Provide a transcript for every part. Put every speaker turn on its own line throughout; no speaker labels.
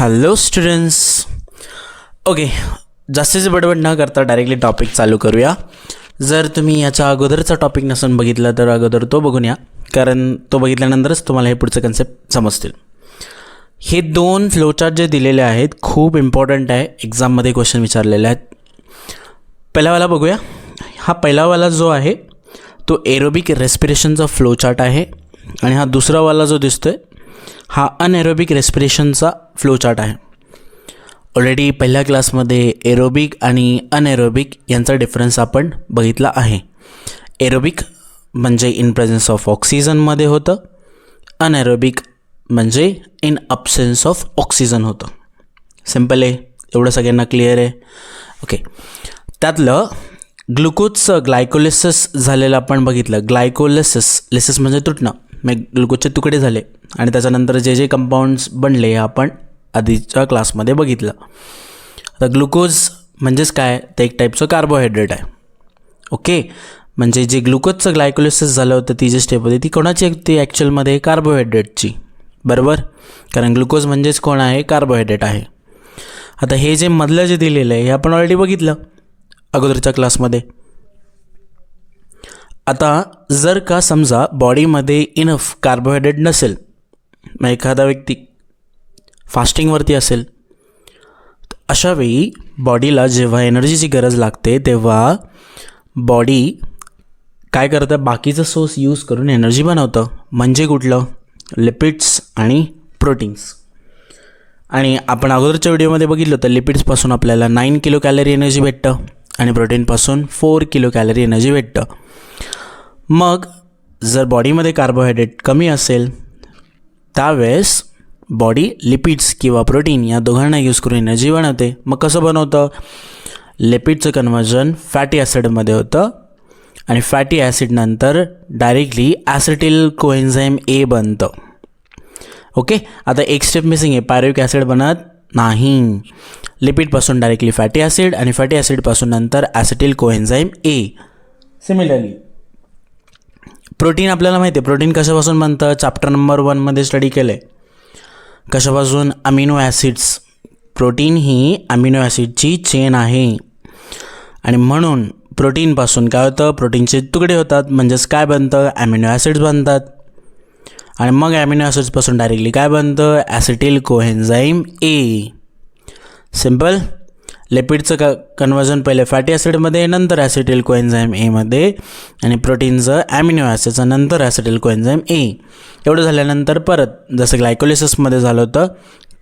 Hello students okay जास्तीची बडबड न करता डायरेक्टली टॉपिक चालू करूया. जर तुम्ही याच्या अगोदरचा टॉपिक नसून बघितला तर अगोदर तो बघून या. कारण तो बघितल्यानंतरच तुम्हाला हे पुढचं कन्सेप्ट समजतील. हे दोन फ्लोचार्ट जे दिलेले आहेत खूप इम्पॉर्टंट आहे. एक्झाममध्ये क्वेश्चन विचारलेले आहेत. पहिलावाला बघूया. हा पहिलावाला जो आहे तो एरोबिक रेस्पिरेशनचा फ्लोचार्ट आहे. आणि हा दुसरावाला जो दिसतो आहे हा अनएरोबिक रेस्पिरेशनचा फ्लोचार्ट आहे. ऑलरेडी पहिल्या क्लासमध्ये एरोबिक आणि अनएरोबिक यांचा डिफरन्स आपण बघितला आहे. एरोबिक म्हणजे इन प्रेझन्स ऑफ ऑक्सिजनमध्ये होतं. अनएरोबिक म्हणजे इन अब्सेन्स ऑफ ऑक्सिजन होतं. सिंपल आहे. एवढं सगळ्यांना क्लिअर आहे. ओके त्यातलं ग्लुकोजचं ग्लायकोलिसिस झालेलं आपण बघितलं. ग्लायकोलिसिस लिसिस म्हणजे तुटणं. म्हणजे मग ग्लुकोजचे तुकडे झाले. आणि त्याच्यानंतर जे जे कंपाऊंड्स बनले हे आपण आधीच्या क्लासमध्ये बघितलं. आता ग्लुकोज म्हणजेच काय? ते एक टाईपचं कार्बोहायड्रेट आहे. ओके म्हणजे जे ग्लुकोजचं ग्लायकोलिसिस झालं होतं ती जी स्टेप होती ती कोणाची ती ॲक्च्युअलमध्ये कार्बोहायड्रेटची बरोबर? कारण ग्लुकोज म्हणजेच कोण आहे? कार्बोहायड्रेट आहे. आता हे जे मधलं जे दिलेलं आहे हे आपण ऑलरेडी बघितलं अगोदरच्या क्लासमध्ये. आता जर का समजा बॉडीमध्ये इनफ कार्बोहायड्रेट नसेल मग एखादा व्यक्ती फास्टिंगवरती असेल. अशा वेळी बॉडीला जेव्हा एनर्जीची गरज लागते तेव्हा बॉडी काय करतं? बाकीचं सोर्स यूज करून एनर्जी बनवतं. म्हणजे कुठलं? लिपिड्स आणि प्रोटीन्स. आणि आपण अगोदरच्या व्हिडिओमध्ये बघितलं तर लिपिड्सपासून आपल्याला नाईन किलो कॅलरी एनर्जी भेटतं आणि प्रोटीनपासून फोर किलो कॅलरी एनर्जी भेटतं. मग जर बॉडीमध्ये कार्बोहायड्रेट कमी असेल त्यावेळेस बॉडी लिपिड्स किंवा प्रोटीन या दोघांना यूज करून एनर्जी बनवते मग कसं बनवतं? लिपिडचं कन्वर्जन फॅटी ॲसिडमध्ये होतं. आणि फॅटी ॲसिडनंतर डायरेक्टली ॲसिटिल कोएन्झाईम ए बनतं. ओके आता एक स्टेप मिसिंग आहे. पायरिक ॲसिड बनत नाही. लिपिडपासून डायरेक्टली फॅटी ॲसिड आणि फॅटी ॲसिडपासून नंतर acetyl coenzyme A similarly protein आपल्याला माहिती आहे. प्रोटीन कशापासून बनतं? चॅप्टर नंबर वनमध्ये स्टडी केलं आहे कशापासून? Amino acids. प्रोटीन ही अमिनो ॲसिडची चेन आहे. आणि म्हणून प्रोटीनपासून काय होतं? प्रोटीनचे तुकडे होतात. म्हणजेच काय बनतं? ॲमिनो ॲसिड्स बनतात. आणि मग ॲमिनो ॲसिड्सपासून डायरेक्टली काय बनतं? ॲसिटिल कोहेन्झाईम ए. सिंपल लिपिडचं क कन्वर्जन पहिले फॅटी ॲसिडमध्ये नंतर ॲसिटिल कोएन्झाईम एमध्ये आणि प्रोटीनचं ॲमिनो ॲसिडचं नंतर ॲसिटिल कोएन्झाईम ए एवढं झाल्यानंतर परत जसं ग्लायकोलिसिसमध्ये झालं होतं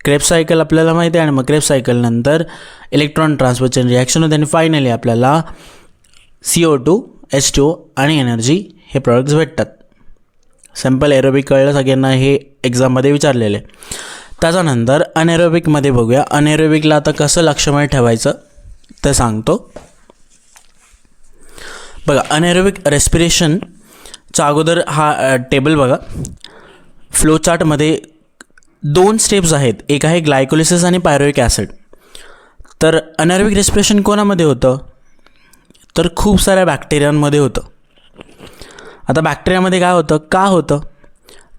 क्रेप सायकल आपल्याला माहिती आहे आणि मग क्रेप सायकलनंतर इलेक्ट्रॉन ट्रान्सफरचे रिॲक्शन होते आणि फायनली आपल्याला C O two H two आणि एनर्जी हे प्रॉडक्ट्स भेटतात. सिंपल एरोबिक कळलं सगळ्यांना हे एक्झाममध्ये विचारलेले. त्याच्यानंतर अनेरोबिकमध्ये बघूया. अनेरोबिकला आता कसं लक्षमय ठेवायचं ते सांगतो. बघा अनएरोबिक रेस्पिरेशनच्या अगोदर हा टेबल बघा. फ्लो चार्टमध्ये दोन स्टेप्स आहेत. एक आहे ग्लायकोलिसिस आणि पायरोइक ॲसिड तर अनएरोबिक रेस्पिरेशन कोणामध्ये होतं? तर खूप साऱ्या बॅक्टेरियांमध्ये होतं. आता बॅक्टेरियामध्ये काय होतं? का होतं?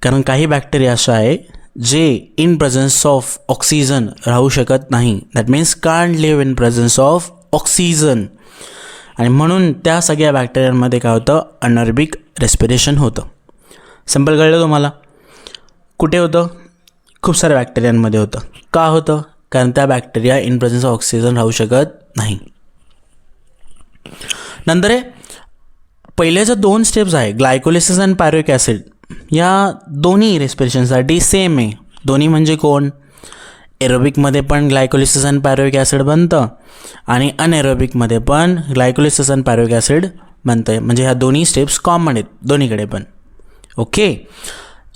कारण काही बॅक्टेरिया अशा आहे जे इन प्रेझन्स ऑफ ऑक्सिजन राहू शकत नाही. That means can't live in presence of oxygen आणि म्हणून त्या सगळ्या बॅक्टेरियांमध्ये काय होतं? अनर्बिक रेस्पिरेशन होतं. सिंपल कळलं तुम्हाला? कुठे होतं? खूप साऱ्या बॅक्टेरियांमध्ये होतं. का होतं? कारण त्या bacteria in presence of oxygen राहू शकत नाही. नंतर आहे पहिल्याच्या दोन स्टेप्स आहे ग्लायकोलिसिस अँड पायरोइक ॲसिड या दोन्ही रेस्पिरेशनसाठी सेम आहे. दोन्ही म्हणजे कोण? एरोबिकमध्ये पण ग्लायकोलिसिस आणि पॅरोविक ॲसिड बनतं आणि अनएरोबिकमध्ये पण ग्लायकोलिसिस आणि पॅरोविक ॲसिड बनतं आहे म्हणजे ह्या दोन्ही स्टेप्स कॉमन आहेत दोन्हीकडे पण. ओके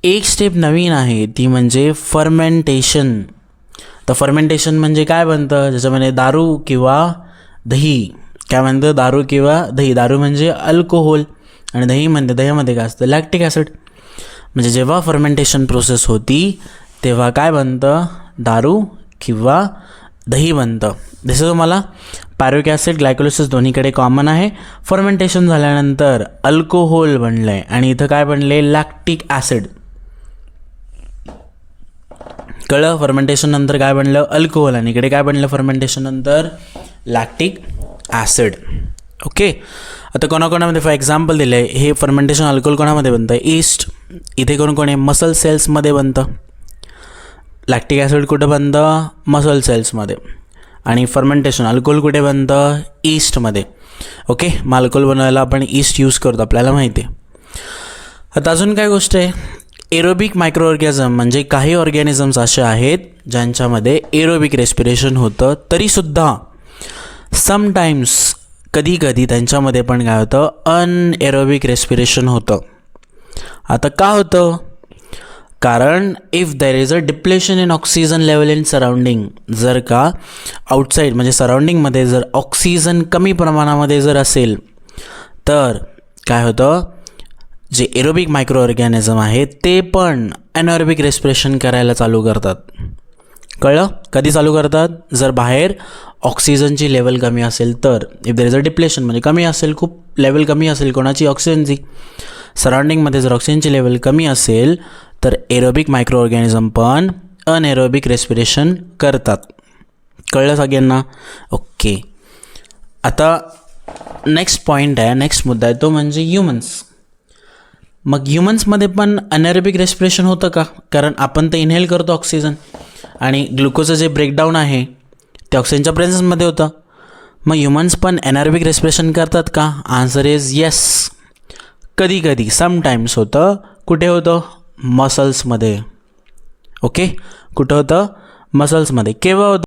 एक स्टेप नवीन आहे ती म्हणजे फर्मेंटेशन तर फर्मेंटेशन म्हणजे काय बनतं? ज्याच्यामध्ये दारू किंवा दही. काय म्हणतं? दारू किंवा दही. दारू म्हणजे अल्कोहोल आणि दही म्हणते दह्यामध्ये काय असतं? लॅक्टिक ॲसिड म्हणजे जेव्हा फर्मेंटेशन प्रोसेस होती तेव्हा काय बनतं? दारू किंवा दही बनतं. जसं तुम्हाला पॅरोक ॲसिड ग्लायकोलिसिस दोन्हीकडे कॉमन आहे. फर्मेंटेशन झाल्यानंतर अल्कोहोल बनलं आहे आणि इथं काय बनले लॅक्टिक ॲसिड कळलं? फर्मेंटेशन नंतर काय बनलं? अल्कोहोल आणि इकडे काय बनलं? फर्मेंटेशन नंतर लॅक्टिक ॲसिड ओके आता कोणाकोणामध्ये फॉर एक्झाम्पल दिलं आहे हे फर्मेंटेशन अल्कोहोल कोणामध्ये बनतं? ईस्ट इथे कोण कोण आहे? मसल सेल्समध्ये बनतं. लॅक्टिक ॲसिड कुठं बनतं? मसल सेल्समध्ये आणि फर्मेंटेशन अल्कोहोल कुठे बनतं? ईस्टमध्ये ओके मग अल्कोहोल बनवायला आपण ईस्ट यूज करतो आपल्याला माहिती आहे. आता अजून काय गोष्ट आहे? एरोबिक मायक्रो ऑर्गॅझम म्हणजे काही ऑर्गॅनिझम्स असे आहेत ज्यांच्यामध्ये एरोबिक रेस्पिरेशन होतं तरीसुद्धा समटाईम्स कधी कधी त्यांच्यामध्ये पण काय होतं अनएरोबिक रेस्पिरेशन होतं. आता का होतं? कारण if there is a depletion in oxygen level in surrounding जर का आउटसाईड म्हणजे सराउंडिंगमध्ये जर ऑक्सिजन कमी प्रमाणामध्ये जर असेल तर काय होतं? जे एरोबिक मायक्रो ऑर्गॅनिझम आहे ते पण अनएरोबिक रेस्पिरेशन करायला चालू करतात. कळलं? कधी चालू करतात? जर बाहेर ऑक्सिजनची लेवल कमी असेल तर. If there is a depletion म्हणजे कमी असेल खूप लेवल कमी असेल कोणाची ऑक्सिजनची सराउंडिंगमध्ये जर ऑक्सिजनची लेवल कमी असेल तर एरोबिक मायक्रो ऑर्गॅनिझम पण अनएरोबिक रेस्पिरेशन करतात. कळलं सगळ्यांना? ओके आता नेक्स्ट पॉईंट आहे नेक्स्ट मुद्दा आहे तो म्हणजे ह्युमन्स मग ह्युमन्समध्ये पण अनॅरेबिक रेस्पिरेशन होतं का? कारण आपण तर इनहेल करतो ऑक्सिजन आणि ग्लुकोजचं जे ब्रेकडाऊन आहे ते ऑक्सिजनच्या प्रेझन्समध्ये होतं. मग ह्युमन्स पण एनॅरोबिक रेस्पिरेशन करतात का? आन्सर इज येस कधी कधी समटाईम्स होतं. कुठे होतं? मसल्समध्ये ओके कुठं होतं? मसल्समध्ये केव्हा होतं?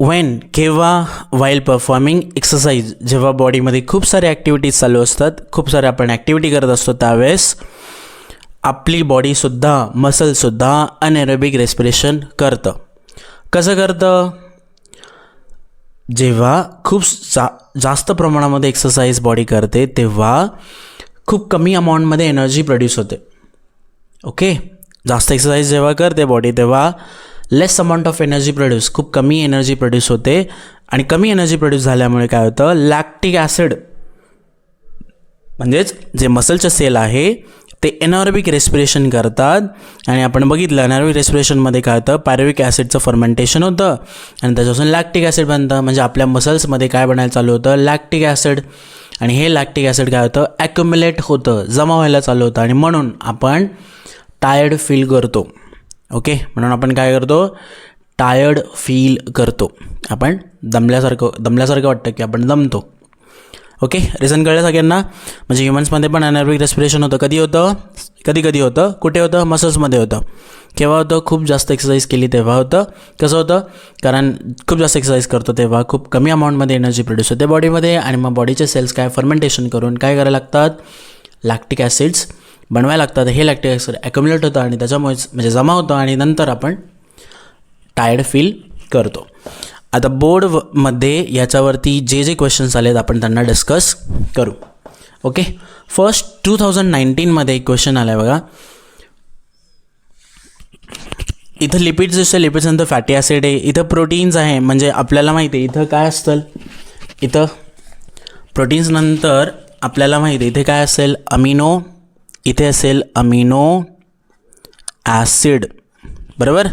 वेन केव्हा वाईल परफॉर्मिंग एक्सरसाइज जेव्हा बॉडीमध्ये खूप सारे ॲक्टिव्हिटीज चालू असतात खूप सारे आपण ॲक्टिव्हिटी करत असतो त्यावेळेस आपली बॉडीसुद्धा मसलसुद्धा अनएरोबिक रेस्पिरेशन करतं. कसं करतं? जेव्हा खूप जा जास्त प्रमाणामध्ये एक्सरसाइज बॉडी करते तेव्हा खूप कमी अमाऊंटमध्ये एनर्जी प्रोड्यूस होते. ओके जास्त एक्सरसाइज जेव्हा करते बॉडी तेव्हा less amount of energy produce खूप कमी एनर्जी प्रोड्यूस होते. आणि कमी एनर्जी प्रोड्यूस झाल्यामुळे काय होतं? लॅक्टिक ॲसिड म्हणजेच जे मसलचं सेल आहे ते एनॉर्बिक रेस्पिरेशन करतात. आणि आपण बघितलं एनॉर्बिक रेस्पिरेशनमध्ये काय होतं? पॅरोविक ॲसिडचं फर्मेंटेशन होतं. आणि त्याच्यापासून लॅक्टिक ॲसिड बनतं. म्हणजे आपल्या मसल्समध्ये काय बनायला चालू होतं? लॅक्टिक ॲसिड आणि हे लॅक्टिक ॲसिड काय होतं? ॲक्युम्युलेट होतं. जमा व्हायला चालू होतं. आणि म्हणून आपण टायर्ड फील करतो. ओके? म्हणून आपण काय करतो? टायर्ड फील करतो. आपण दमल्यासारखं दमल्यासारखं वाटतं की आपण दमतो. ओके? रिझन कळलं सगळ्यांना? म्हणजे ह्युमन्समध्ये पण अनॅरोबिक रेस्पिरेशन होतं. कधी होतं? कधी कधी होतं? कुठे होतं? मसल्समध्ये होतं. केव्हा होतं? खूप जास्त एक्सरसाइज केली तेव्हा होतं. कसं होतं? कारण खूप जास्त एक्सरसाइज करतो तेव्हा खूप कमी अमाऊंटमध्ये एनर्जी प्रोड्यूस होते बॉडीमध्ये आणि मग बॉडीचे सेल्स काय फर्मेंटेशन करून काय करायला लागतात? लॅक्टिक ॲसिड्स बनवायला लागतात. हे लॅक्टिक ॲसिड ॲक्युम्युलेट होतं आणि त्याच्यामुळेच म्हणजे जमा होतं आणि नंतर आपण टायर्ड फील करतो. आता बोर्डमध्ये याच्यावरती जे जे क्वेश्चन्स आलेत आपण त्यांना डिस्कस करू. ओके फर्स्ट टू थाउजंड नाईन्टीनमध्ये एक क्वेश्चन आला आहे बघा. इथं लिपिड्स असते लिपिड्स नंतर फॅटी ॲसिड आहे. इथं प्रोटीन्स आहे. म्हणजे आपल्याला माहिती आहे इथं काय असतं? इथं प्रोटीन्स नंतर आपल्याला माहिती आहे इथे काय असेल? अमिनो इथे असेल अमिनो ॲसिड. बरोबर?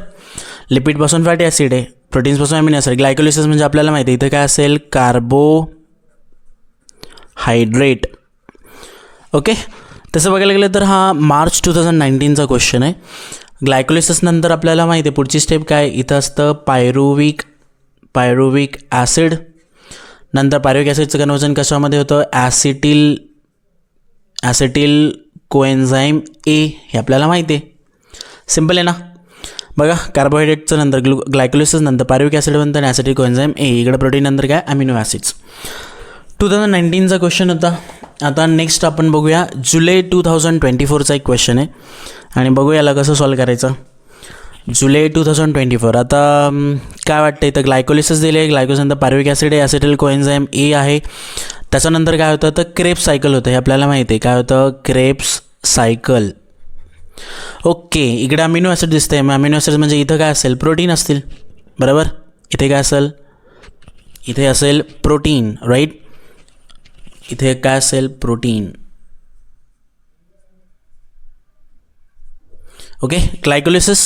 लिपिडपासून फॅटी ॲसिड आहे. प्रोटीन्सपासून अमिनो ॲसिड. ग्लायकोलिसिस म्हणजे आपल्याला माहिती आहे. इथं काय असेल? Carbohydrate okay? तसं बघायला गेलं तर हा मार्च टू थाउजंड नाईन्टीनचा क्वेश्चन आहे. ग्लायकोलिसिसनंतर आपल्याला माहिती आहे. पुढची स्टेप काय? इथं असतं पायरुविक पायरुविक ॲसिड. नंतर पायरुविक ॲसिडचं कन्वर्जन कशामध्ये होतं? ॲसिटिल ॲसिटिल कोएन्झाईम ए हे आपल्याला माहिती आहे. सिंपल आहे ना? बघा कार्बोहायड्रेटचं नंतर ग्लू ग्लायकोलिसिस नंतर पारिविक ॲसिड बनतं आणि ॲसिडिक कोएन्झाईम ए इकडे प्रोटीन नंतर काय? अमिनो ॲसिड्स टू थाउजंड नाईन्टीनचा क्वेश्चन होता. आता नेक्स्ट आपण बघूया. जुलै टू थाउजंड ट्वेंटी फोरचा एक क्वेश्चन आहे. आणि बघूया याला कसं सॉल्व करायचं. July two thousand twenty four आता काय वाटतं इथं ग्लायकोलिसिस दिले ग्लायकोलिस नंतर पार्विक ॲसिड आहे. ॲसिटिल कोएन्झाईम ए आहे. त्याच्यानंतर काय होतं तर क्रेप्स सायकल होतं. हे आपल्याला माहिती आहे. काय होतं क्रेप्स सायकल. ओके इकडे अमिनो ॲसिड दिसतंय. मग अमिनो ॲसिड म्हणजे इथं काय असेल प्रोटीन असतील. बरोबर? इथे काय असेल? इथे असेल प्रोटीन राईट इथे काय असेल? प्रोटीन. Okay glycolysis.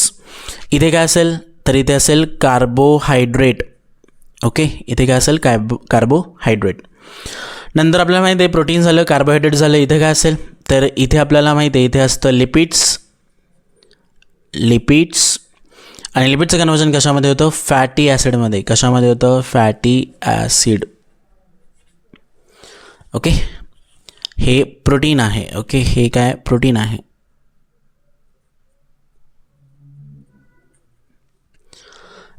इथे काय असेल? तर इथे असेल कार्बोहायड्रेट. ओके इथे काय असेल? Carbo carbohydrate. नंतर आपल्याला माहिती आहे प्रोटीन झालं कार्बोहायड्रेट झालं इथे काय असेल? तर इथे आपल्याला माहिती आहे इथे असतं लिपिड्स लिपिड्स आणि लिपिडचं कन्वर्जन कशामध्ये होतं? फॅटी ॲसिडमध्ये कशामध्ये होतं? फॅटी ॲसिड ओके हे प्रोटीन आहे. ओके हे काय? प्रोटीन आहे.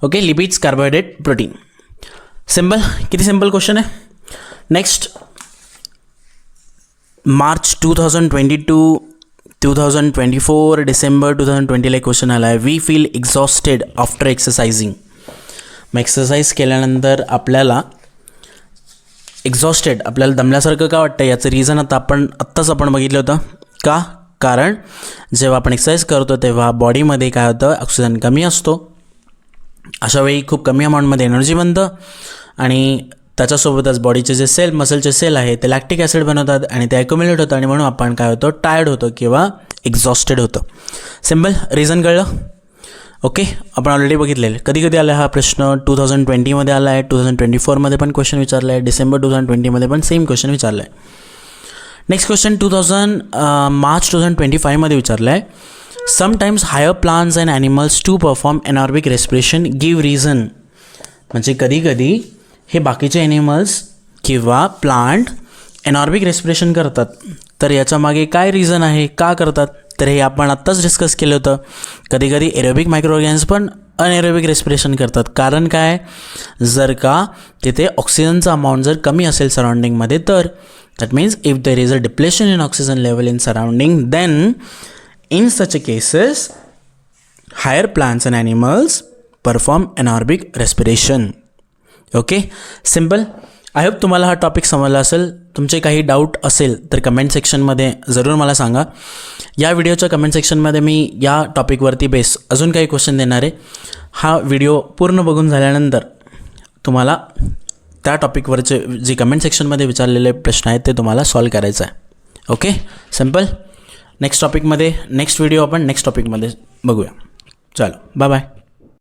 Okay lipids carbohydrate protein simple किती सिंपल क्वेश्चन आहे? Next March two thousand twenty two two thousand twenty four December two thousand ट्वेंटीला एक क्वेश्चन आला आहे. We feel exhausted after exercising मग एक्सरसाइज केल्यानंतर आपल्याला एक्झॉस्टेड आपल्याला दमल्यासारखं का वाटतं याचं रिझन आता आपण आत्ताच आपण बघितलं होतं. का? कारण जेव्हा आपण एक्सरसाइज करतो तेव्हा बॉडीमध्ये काय होतं? ऑक्सिजन कमी असतो. अशा वेळी खूप कमी अमाऊंटमध्ये एनर्जी बनतं. आणि त्याच्यासोबतच बॉडीचे जे सेल मसलचे सेल आहे ते लॅक्टिक ॲसिड बनवतात आणि ते ॲक्युम्युलेट होतं आणि म्हणून आपण काय होतो टायर्ड होतो किंवा एक्झॉस्टेड होतं. सिंपल रिझन कळलं? ओके आपण ऑलरेडी बघितलेलं. कधी कधी आला हा प्रश्न टू थाउजंड ट्वेंटीमध्ये आला आहे टू थाउजंड ट्वेंटी फोरमध्ये पण क्वेश्चन विचारला आहे डिसेंबर टू थाउजंड ट्वेंटीमध्ये पण सेम क्वेश्चन विचारला आहे next question two thousand March two thousand twenty फायमध्ये विचारलं आहे sometimes higher plants and animals to perform anaerobic respiration give reason म्हणजे कधी कधी हे बाकीचे ॲनिमल्स किंवा प्लांट एनॉर्बिक रेस्पिरेशन करतात. तर याच्यामागे काय रिझन आहे? का करतात? तर हे आपण आत्ताच डिस्कस केलं होतं. कधी कधी एरोबिक मायक्रोऑर्गॅन्स पण अनएरोबिक रेस्पिरेशन करतात. कारण काय? जर का तिथे ऑक्सिजनचा अमाऊंट जर कमी असेल सराउंडिंगमध्ये तर that means if there is a depletion in oxygen level in surrounding then in such cases higher plants and animals perform anaerobic respiration okay simple I hope तुम्हाला हा टॉपिक समजला असेल. तुमचे काही डाऊट असेल तर कमेंट सेक्शनमध्ये जरूर मला सांगा. या व्हिडिओच्या कमेंट सेक्शनमध्ये मी या टॉपिकवरती बेस अजून काही क्वेश्चन देणार आहे. हा व्हिडिओ पूर्ण बघून झाल्यानंतर तुम्हाला त्या टॉपिकवरचे जे कमेंट सेक्शनमध्ये विचारलेले प्रश्न आहेत ते तुम्हाला सॉल्व करायचं आहे. ओके सिंपल नेक्स्ट टॉपिकमध्ये नेक्स्ट व्हिडिओ आपण नेक्स्ट टॉपिकमध्ये बघूया. चलो. Bye bye